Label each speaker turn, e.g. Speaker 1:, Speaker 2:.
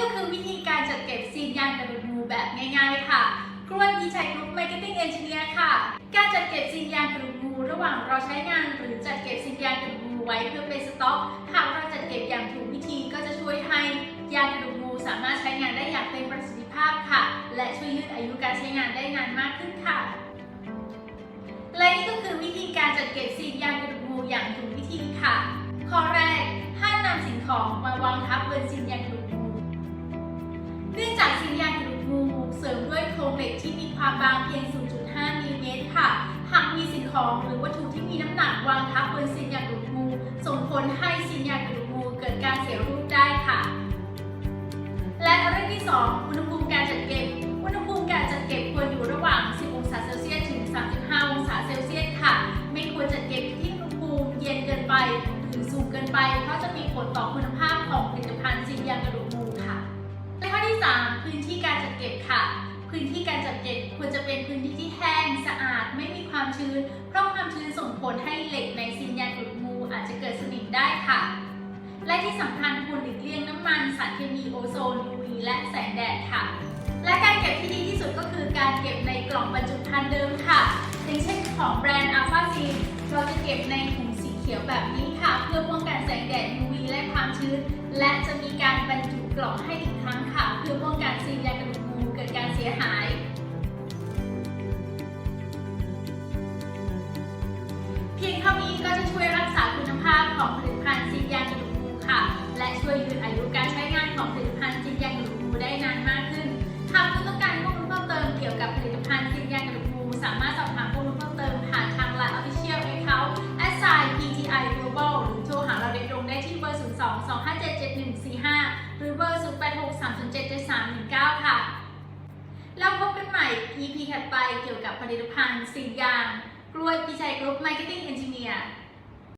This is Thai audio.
Speaker 1: ก็คือวิธีการจัดเก็บซีนยางกระดูกงูแบบง่ายๆค่ะกล้วยพีชัยกรุ๊ปมาร์เก็ตติ้งเอนจิเนียร์ค่ะ การจัดเก็บซีนยางกระดูกงูระหว่างเรอใช้งานหรือจัดเก็บซีนยางกระดูกงูไว้เพื่อเป็นสต็อก หากเราจัดเก็บอย่างถูกวิธีก็จะช่วยให้ยางกระดูกงูสามารถใช้งานได้อย่างเต็มประสิทธิภาพค่ะ และช่วยยืดอายุการใช้งานได้นานมากขึ้นค่ะ และนี่ก็คือวิธีการจัดเก็บซีนยางกระดูกงูอย่างถูกวิธีค่ะ ข้อแรกห้ามนำสิ่งของมาวางทับบนซีนยางกระดูกงู เนื่องจากซีนยางกระดูกงูเสริมด้วยโครงเหล็กที่มีความบางเพียง 0.5มิลลิเมตรค่ะ หากมีสิ่งของหรือวัตถุที่มีน้ำหนักวางทับบนซีนยางกระดูกงูส่งผลให้ซีนยางกระดูกงูเกิดการเสียรูปได้ค่ะ และเรื่องที่ 2 อุณหภูมิการจัดเก็บ อุณหภูมิการจัดเก็บควรอยู่ระหว่าง 10 องศาเซลเซียสถึง 35 องศาเซลเซียสค่ะ ไม่ควรจัดเก็บที่อุณหภูมิเย็นเกินไปหรือสูงเกินไป เพราะจะมีผลต่อคุณภาพของผลิตภัณฑ์ซีนยางกระดูกงู ชื้น เพราะความชื้นส่งผลให้เหล็กในซีนยากระดูกงูอาจจะเกิดสนิมได้ค่ะ และที่สำคัญควรหลีกเลี่ยงน้ำมันสารเคมีโอโซน UV และแสงแดดค่ะ และการเก็บที่ดีที่สุดก็คือการเก็บในกล่องบรรจุภัณฑ์เดิมค่ะอย่างเช่นของแบรนด์ Alpha s e a เราจะเก็บในถุงสีเขียวแบบนี้ค่ะ เพื่อป้องกันแสงแดด UV และความชื้น และจะมีการบรร ก็จะช่วยรักษาคุณภาพของผลิตภัณฑ์ซีนยางกระดูกงูค่ะ และช่วยยืดอายุการใช้งานของผลิตภัณฑ์ซีนยางกระดูกงูได้นานมากขึ้นหากคุณต้องการข้อมูลเพิ่มเติมเกี่ยวกับผลิตภัณฑ์ซีนยางกระดูกงูสามารถสอบถามข้อมูลเพิ่มเติมผ่านทาง Line Official Account @PTI Global หรือโทรหาเราโดยตรงได้ที่เบอร์ 02 257 7145 หรือเบอร์ 086377319 ค่ะ แล้วพบกันใหม่ EP ถัดไปเกี่ยวกับผลิตภัณฑ์ซีนยาง กล้วยพิชัยกรุ๊ปมาร์เก็ตติ้งเอนจิเนียร์